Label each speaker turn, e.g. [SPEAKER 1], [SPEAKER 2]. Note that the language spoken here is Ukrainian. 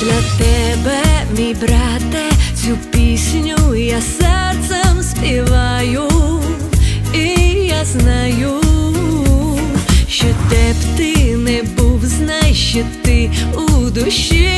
[SPEAKER 1] Для тебе, мій брате, цю пісню я серцем співаю, і я знаю, що де б ти не був, знай, що ти у душі.